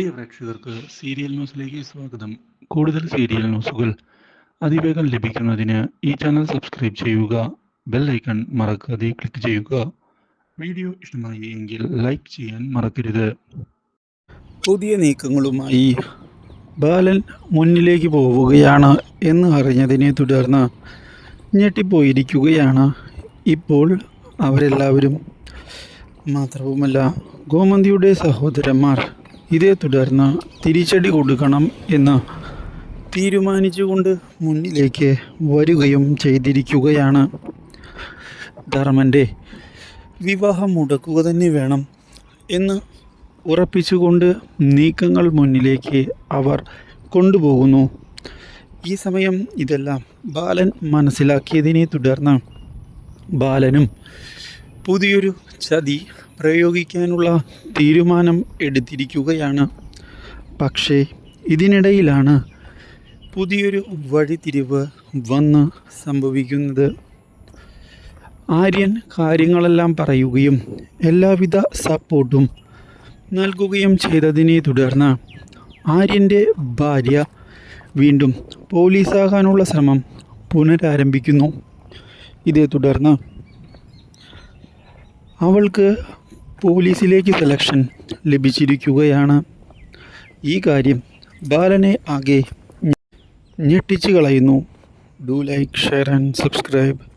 പ്രിയ പ്രേക്ഷകർക്ക് സീരിയൽ ന്യൂസിലേക്ക് സ്വാഗതം. കൂടുതൽ സീരിയൽ ന്യൂസുകൾ അതിവേഗം ലഭിക്കുന്നതിന് ഈ ചാനൽ സബ്സ്ക്രൈബ് ചെയ്യുക ബെൽ ഐക്കൺ മറക്കാതെ ക്ലിക്ക് ചെയ്യുക. വീഡിയോ ഇഷ്ടമായി എങ്കിൽ ലൈക്ക് ചെയ്യാൻ മറക്കരുത്. പുതിയ നീക്കങ്ങളുമായി ബാലൻ മുന്നിലേക്ക് പോവുകയാണ് എന്ന് അറിഞ്ഞതിനെ തുടർന്ന് ഞെട്ടിപ്പോയിരിക്കുകയാണ് ഇപ്പോൾ അവരെല്ലാവരും. മാത്രവുമല്ല ഗോമന്തിയുടെ സഹോദരന്മാർ ഇതേ തുടർന്ന് തിരിച്ചടി കൊടുക്കണം എന്ന് തീരുമാനിച്ചുകൊണ്ട് മുന്നിലേക്ക് വരികയും ചെയ്തിരിക്കുകയാണ്. ധർമ്മന്റെ വിവാഹം മുടക്കുക തന്നെ വേണം എന്ന് ഉറപ്പിച്ചുകൊണ്ട് നീക്കങ്ങൾ മുന്നിലേക്ക് അവർ കൊണ്ടുപോകുന്നു. ഈ സമയം ഇതെല്ലാം ബാലൻ മനസ്സിലാക്കിയതിനെ തുടർന്ന് ബാലനും പുതിയൊരു ചതി പ്രയോഗിക്കാനുള്ള തീരുമാനം എടുത്തിരിക്കുകയാണ്. പക്ഷേ ഇതിനിടയിലാണ് പുതിയൊരു വഴിതിരിവ് വന്ന് സംഭവിക്കുന്നത്. ആര്യൻ കാര്യങ്ങളെല്ലാം പറയുകയും എല്ലാവിധ സപ്പോർട്ടും നൽകുകയും ചെയ്തതിനെ തുടർന്ന് ആര്യന്റെ ഭാര്യ വീണ്ടും പോലീസാകാനുള്ള ശ്രമം പുനരാരംഭിക്കുന്നു. ഇതേ തുടർന്ന് അവൾക്ക് പോലീസിലേക്ക് സെലക്ഷൻ ലഭിച്ചിരിക്കുകയാണ്. ഈ കാര്യം ബാലനെ ആകെ ഞെട്ടിച്ചു കളയുന്നു. Do like share and subscribe